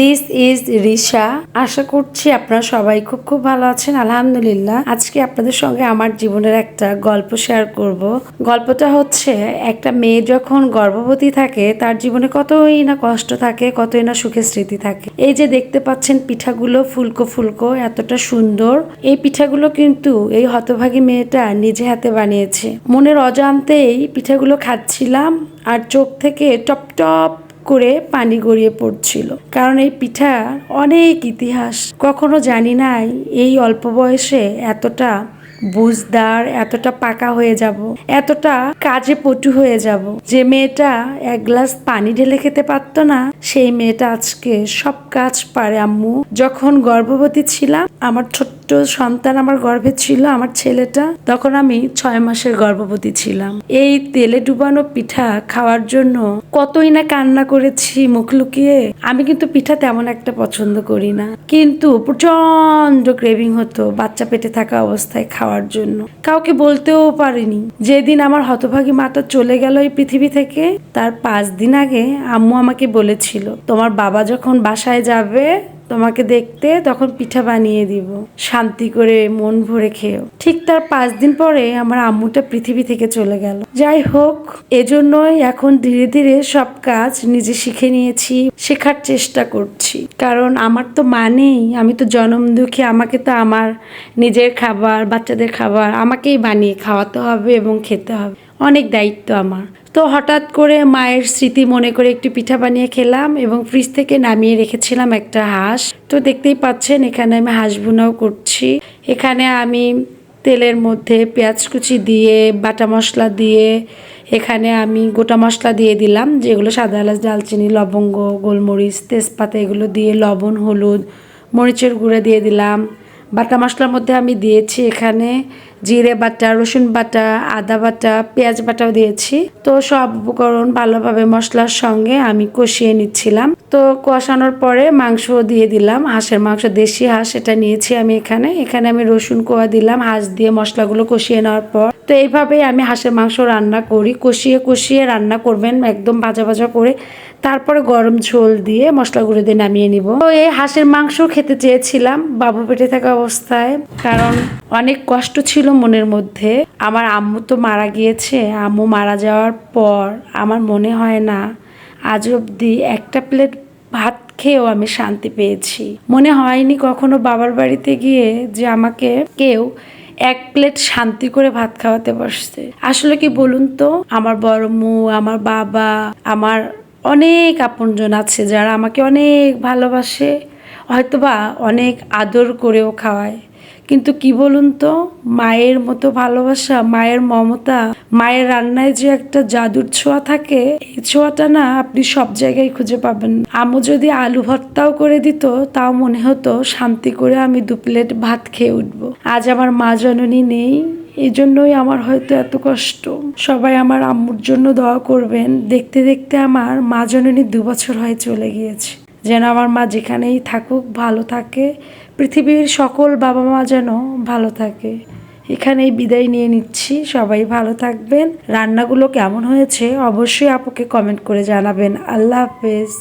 This is Risha আশা করছি আপনারা সবাই খুব খুব ভালো আছেন, আলহামদুলিল্লাহ। আজকে আপনাদের সঙ্গে আমার জীবনের একটা গল্প শেয়ার করব। গল্পটা হচ্ছে, একটা মেয়ে যখন গর্ভবতী থাকে, তার জীবনে কতই না কষ্ট থাকে, কতই না সুখের স্মৃতি থাকে। এই যে দেখতে পাচ্ছেন পিঠাগুলো ফুলকো ফুলকো, এতটা সুন্দর। এই পিঠাগুলো কিন্তু এই হতভাগী মেয়েটা নিজে হাতে বানিয়েছে। মনের অজান্তেই পিঠাগুলো খাচ্ছিলাম, আর চোখ থেকে টপ টপ করে পানি গড়িয়ে পড়ছিল। কারণ এই পিঠা অনেক ইতিহাস কখনো জানি নাই এই অল্প বয়সে এতটা বুঝদার, এতটা পাকা হয়ে যাব, এতটা কাজে পটু হয়ে যাব। যে মেয়েটা এক গ্লাস পানি ঢেলে খেতে পারতো না, সেই মেয়েটা আজকে সব কাজ পারে আম্মু। যখন গর্ভবতী ছিলাম, আমার ছোট্ট সন্তান আমার গর্ভে ছিল, আমার ছেলেটা। তখন আমি ছয় মাসের গর্ভবতী ছিলাম। এই তেলে ডুবানো পিঠা খাওয়ার জন্য কতই না কান্না করেছি মুখ লুকিয়ে। আমি কিন্তু পিঠা তেমন একটা পছন্দ করি না। কিন্তু প্রচণ্ড ক্রেভিং হতো বাচ্চা পেটে থাকা অবস্থায় খাওয়ার জন্য। কাউকে বলতেও পারিনি। যেদিন আমার হতভাগী মাতা চলে গেল এই পৃথিবী থেকে, তার পাঁচ দিন আগে আম্মু আমাকে বলেছিল, তোমার বাবা যখন বাসায় যাবে তোমাকে দেখতে তখন পিঠা বানিয়ে দিব। শান্তি করে মন ভরে খেয়েও। ঠিক তার পাঁচ দিন পরে আমার আম্মুটা পৃথিবী থেকে চলে গেল। যাই হোক, এজন্যই এখন ধীরে ধীরে সব কাজ নিজে শিখে নিয়েছি, শেখার চেষ্টা করছি। কারণ আমার তো মানেই আমি তো জনম দুঃখী আমাকে তো আমার নিজের খাবার, বাচ্চাদের খাবার আমাকেই বানিয়ে খাওয়াতে হবে এবং খেতে হবে। অনেক দায়িত্ব আমার। তো হঠাৎ করে মায়ের স্মৃতি মনে করে একটু পিঠা বানিয়ে খেলাম এবং ফ্রিজ থেকে নামিয়ে রেখেছিলাম একটা হাঁস। তো দেখতেই পাচ্ছেন, এখানে আমি হাঁস ভুনাও করছি। এখানে আমি তেলের মধ্যে পেঁয়াজ কুচি দিয়ে, বাটা মশলা দিয়ে, এখানে আমি গোটা মশলা দিয়ে দিলাম, যেগুলো সাদা এলাচ ডালচিনি লবঙ্গ, গোলমরিচ, তেজপাতা, এগুলো দিয়ে লবণ, হলুদ, মরিচের গুঁড়ো দিয়ে দিলাম। বাটা মশলার মধ্যে আমি দিয়েছি এখানে জিরে বাটা, রসুন বাটা, আদা বাটা, পেঁয়াজ বাটাও দিয়েছি। তো সব উপকরণ ভালোভাবে মশলার সঙ্গে আমি কষিয়ে নিচ্ছিলাম। তো কষানোর পরে মাংস দিয়ে দিলাম। হাঁসের মাংস, দেশি হাঁস এটা নিয়েছি আমি এখানে। এখানে আমি রসুন কোয়া দিলাম, হাঁস দিয়ে মশলাগুলো কষিয়ে নেওয়ার পর। তো এইভাবেই আমি হাঁসের মাংস রান্না করি। কষিয়ে কষিয়ে রান্না করবেন একদম ভাজা ভাজা করে। তারপরে গরম ঝোল দিয়ে মশলাগুলো দিয়ে নামিয়ে নিব। তো এই হাঁসের মাংস খেতে চেয়েছিলাম বাবু পেটে থাকা অবস্থায়, কারণ অনেক কষ্ট ছিল মনের মধ্যে, আমার আম্মু তো মারা গিয়েছে, আম্মু মারা যাওয়ার পর আমার মনে হয় না, আজ অবধি একটা প্লেট ভাত খেয়েও আমি শান্তি পেয়েছি। মনে হয়নি কখনো বাবার বাড়িতে গিয়ে যে আমাকে কেউ এক প্লেট শান্তি করে ভাত খাওয়াতে বসছে। আসলে কি বলুন তো, আমার বড় মু, আমার বাবা, আমার অনেক আপনজন আছে যারা আমাকে অনেক ভালোবাসে, হয়তোবা অনেক আদর করেও খাওয়ায়। কিন্তু কি বলুন তো, মায়ের মতো ভালোবাসা, মায়ের মমতা, মায়ের রান্নায় যে একটা জাদুর ছোঁয়া থাকে, এই ছোঁয়াটা না আপনি সব জায়গায় খুঁজে পাবেন। না। যদি আলু ভর্তাও করে দিত, তাও মনে হতো শান্তি করে আমি দু প্লেট ভাত খেয়ে উঠবো। আজ আমার মা জননী নেই এই জন্যই আমার হয়তো এত কষ্ট। সবাই আমার আম্মুর জন্য দোয়া করবেন। দেখতে দেখতে আমার মা জননী দু বছর হয়ে চলে গিয়েছে। যেন আমার মা যেখানেই থাকুক, ভালো থাকে। পৃথিবীর সকল বাবা মা যেন ভালো থাকে। এখানেই বিদায় নিয়ে নিচ্ছি। সবাই ভালো থাকবেন। রান্নাগুলো কেমন হয়েছে অবশ্যই আপুকে কমেন্ট করে জানাবেন। আল্লাহ হাফেজ।